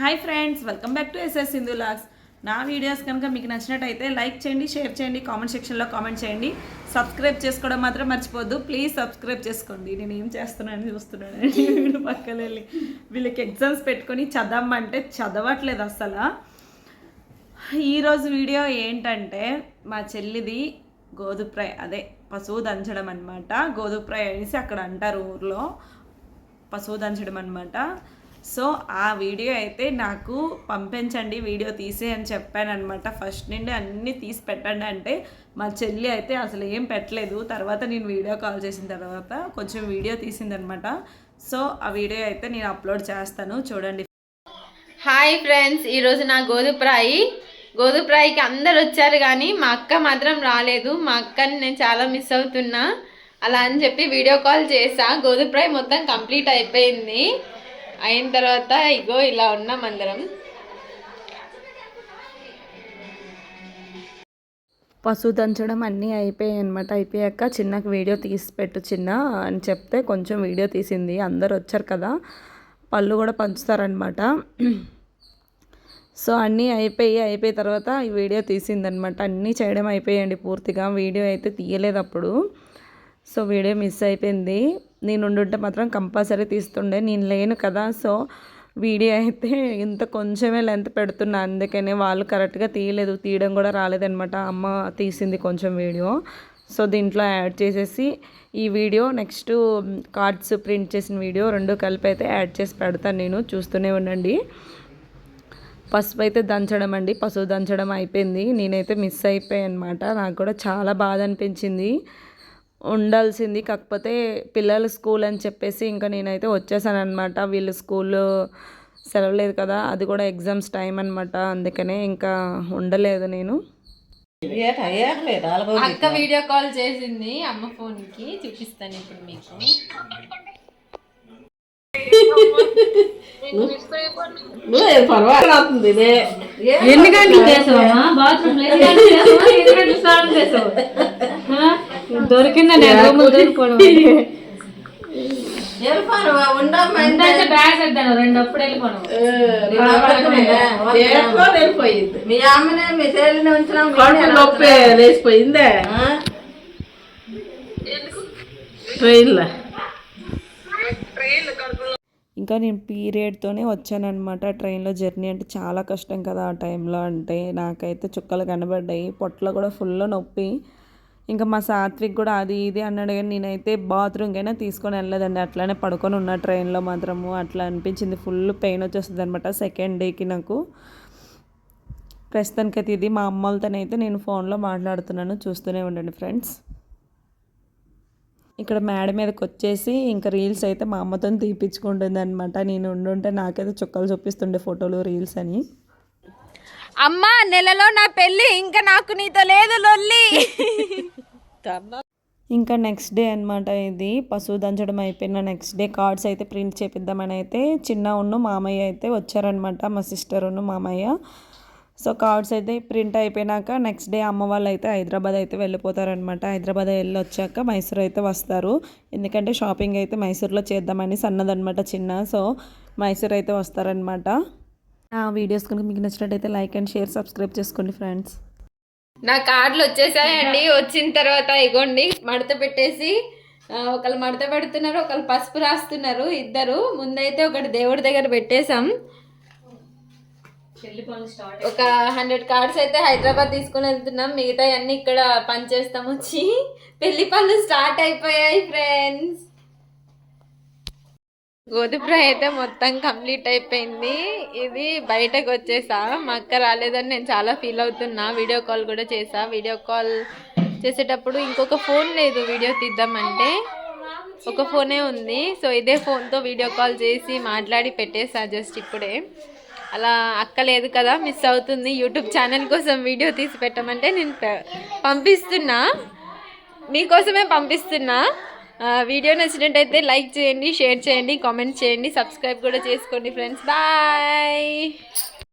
Hi friends welcome back to SS Sindhu vlogs. నా videos కనుక మీకు నచ్చినట్టయితే లైక్ చేయండి షేర్ చేయండి కామెంట్ సెక్షన్లో కామెంట్ చేయండి. సబ్స్క్రైబ్ చేసుకోవడం మాత్రం మర్చిపోద్దు ప్లీజ్ సబ్స్క్రైబ్ చేసుకోండి. నేను ఏం చేస్తున్నానని చూస్తున్నాను వీడు పక్కన వెళ్ళి వీళ్ళకి ఎగ్జామ్స్ పెట్టుకొని చదవమంటే చదవట్లేదు అసలు. ఈరోజు వీడియో ఏంటంటే మా చెల్లిది గోధుప్రాయ్ అదే పశువు దంచడం అనమాట గోధుప్రాయ్ అనేసి అక్కడ అంటారు ఊర్లో. పశువు దంచడం అనమాట సో ఆ వీడియో అయితే నాకు పంపించండి వీడియో తీసే అని చెప్పాను అనమాట ఫస్ట్ నుండి అన్నీ తీసి పెట్టండి అంటే మా చెల్లి అయితే అసలు ఏం పెట్టలేదు. తర్వాత నేను వీడియో కాల్ చేసిన తర్వాత కొంచెం వీడియో తీసిందనమాట సో ఆ వీడియో అయితే నేను అప్లోడ్ చేస్తాను. చూడండి. హాయ్ ఫ్రెండ్స్ ఈరోజు నా గోధుప్రాయి గోధుప్రాయికి అందరు వచ్చారు కానీ మా అక్క మాత్రం రాలేదు. మా అక్కని నేను చాలా మిస్ అవుతున్నా. అలా అని చెప్పి వీడియో కాల్ చేసా. గోధుప్రాయి మొత్తం కంప్లీట్ అయిపోయింది. అయిన తర్వాత ఇగో ఇలా ఉన్నాం అందరం. పశువు దంచడం అన్నీ అయిపోయాయి అనమాట అయిపోయాక చిన్నకు వీడియో తీసి పెట్టు చిన్న అని చెప్తే కొంచెం వీడియో తీసింది. అందరు వచ్చారు కదా. పళ్ళు కూడా పంచుతారనమాట సో అన్నీ అయిపోయి అయిపోయిన తర్వాత ఈ వీడియో తీసిందనమాట అన్నీ చేయడం అయిపోయాయండి పూర్తిగా. వీడియో అయితే తీయలేదు అప్పుడు. సో వీడియో మిస్ అయిపోయింది. నేను ఉండుంటే మాత్రం కంపల్సరీ తీస్తుండే. నేను లేను కదా. సో వీడియో అయితే ఇంత కొంచెమే లెంత్ పెడుతున్నా. అందుకనే వాళ్ళు కరెక్ట్గా తీయలేదు. తీయడం కూడా రాలేదనమాట అమ్మ తీసింది కొంచెం వీడియో. సో దీంట్లో యాడ్ చేసేసి ఈ వీడియో నెక్స్ట్ కార్డ్స్ ప్రింట్ చేసిన వీడియో రెండు కలిపి అయితే యాడ్ చేసి పెడతాను నేను. చూస్తూనే ఉండండి. పసుపు అయితే దంచడం అండి. పసుపు దంచడం అయిపోయింది. నేనైతే మిస్ అయిపోయాయి అనమాట నాకు కూడా చాలా బాధ అనిపించింది. ఉండాల్సింది. కాకపోతే పిల్లల స్కూల్ అని చెప్పేసి ఇంకా నేనైతే వచ్చేసాను అనమాట వీళ్ళు స్కూల్ సెలవు లేదు కదా అది కూడా ఎగ్జామ్స్ టైం అనమాట అందుకనే ఇంకా ఉండలేదు నేను. అక్క వీడియో కాల్ చేసింది అమ్మ ఫోన్కి చూపిస్తాను ఇప్పుడు మీకు. ఎన్ని గంటలు చేసావమ్మా? బాత్రూమ్ ఎన్ని గంటలు చేసావా ఎన్ని గంటలు స్నానం చేసావు? దొరికిందా నేను రూమ్ దొరికిపోవడం ఉందంటే బ్యాగ్ సర్దాను రెండు అప్పుడు వెళ్ళిపోవడం మీ అమ్మనే మీ చెల్లిని ఉంచినాం కడుపు నొప్పి లేచిపోయిందే? ట్రైన్లో? ఇంకా నేను పీరియడ్తోనే వచ్చానమాట ట్రైన్లో జర్నీ అంటే చాలా కష్టం కదా ఆ టైంలో. అంటే నాకైతే చుక్కలు కనబడ్డాయి. పొట్టలో కూడా ఫుల్ నొప్పి. ఇంకా మా సాత్విక్ కూడా అది ఇది అన్నాడు కానీ నేనైతే బాత్రూమ్కైనా తీసుకొని వెళ్ళలేదండి. అట్లానే పడుకొని ఉన్న ట్రైన్లో మాత్రము అట్లా అనిపించింది. ఫుల్ పెయిన్ వచ్చేస్తుంది అనమాట సెకండ్ డేకి నాకు. ప్రస్తుతానికైతే ఇది. మా అమ్మలతోనైతే నేను ఫోన్లో మాట్లాడుతున్నాను. చూస్తూనే ఉండండి ఫ్రెండ్స్ ఇక్కడ మేడ మీదకి వచ్చేసి ఇంకా రీల్స్ అయితే మా అమ్మతో తీపించుకుంటుంది అనమాట నేను ఉండుంటే నాకైతే చుక్కలు చూపిస్తుండే ఫోటోలు రీల్స్ అని. అమ్మ నెలలో నా పెళ్ళి ఇంకా నాకు నీతో లేదు లొల్లి. ఇంకా నెక్స్ట్ డే అనమాట ఇది. పశువు దంచడం అయిపోయిన నెక్స్ట్ డే కార్డ్స్ అయితే ప్రింట్ చేపిద్దామని అయితే చిన్న ఉన్ను మామయ్య అయితే వచ్చారనమాట మా సిస్టర్ ఉన్ను మామయ్య. సో కార్డ్స్ అయితే ప్రింట్ అయిపోయినాక నెక్స్ట్ డే అమ్మ వాళ్ళు అయితే హైదరాబాద్ అయితే వెళ్ళిపోతారనమాట హైదరాబాద్ వెళ్ళి వచ్చాక మైసూర్ అయితే వస్తారు. ఎందుకంటే షాపింగ్ అయితే మైసూర్లో చేద్దామని సన్నదనమాట చిన్న. సో మైసూర్ అయితే వస్తారనమాట ఆ వీడియోస్ కనుక మీకు నచ్చినట్టయితే లైక్ అండ్ షేర్ సబ్స్క్రైబ్ చేసుకోండి ఫ్రెండ్స్ నా కార్డులు వచ్చేసాయండి. వచ్చిన తర్వాత ఇగోండి మడత పెట్టేసి ఒకళ్ళు మడత పెడుతున్నారు ఒకళ్ళు పసుపు రాస్తున్నారు ఇద్దరు. ముందైతే ఒకటి దేవుడి దగ్గర పెట్టేశాం. ఒక హండ్రెడ్ కార్డ్స్ అయితే హైదరాబాద్ తీసుకొని వెళ్తున్నాం. మిగతా అన్ని ఇక్కడ పనిచేస్తాం వచ్చి. పెళ్ళి పనులు స్టార్ట్ అయిపోయాయి ఫ్రెండ్స్. గోధుమ అయితే మొత్తం కంప్లీట్ అయిపోయింది. ఇది బయటకు వచ్చేసా. మా అక్క రాలేదని నేను చాలా ఫీల్ అవుతున్నా. వీడియో కాల్ కూడా చేసా. వీడియో కాల్ చేసేటప్పుడు ఇంకొక ఫోన్ లేదు వీడియో తీద్దామంటే. ఒక ఫోనే ఉంది. సో ఇదే ఫోన్తో వీడియో కాల్ చేసి మాట్లాడి పెట్టేసా జస్ట్ ఇప్పుడే. అలా అక్క లేదు కదా మిస్ అవుతుంది. యూట్యూబ్ ఛానల్ కోసం వీడియో తీసి పెట్టమంటే నేను ప- పంపిస్తున్నా. మీకోసమే పంపిస్తున్నా. వీడియో నచ్చినట్టయితే లైక్ చేయండి షేర్ చేయండి కామెంట్ చేయండి సబ్స్క్రైబ్ కూడా చేసుకోండి ఫ్రెండ్స్. బాయ్!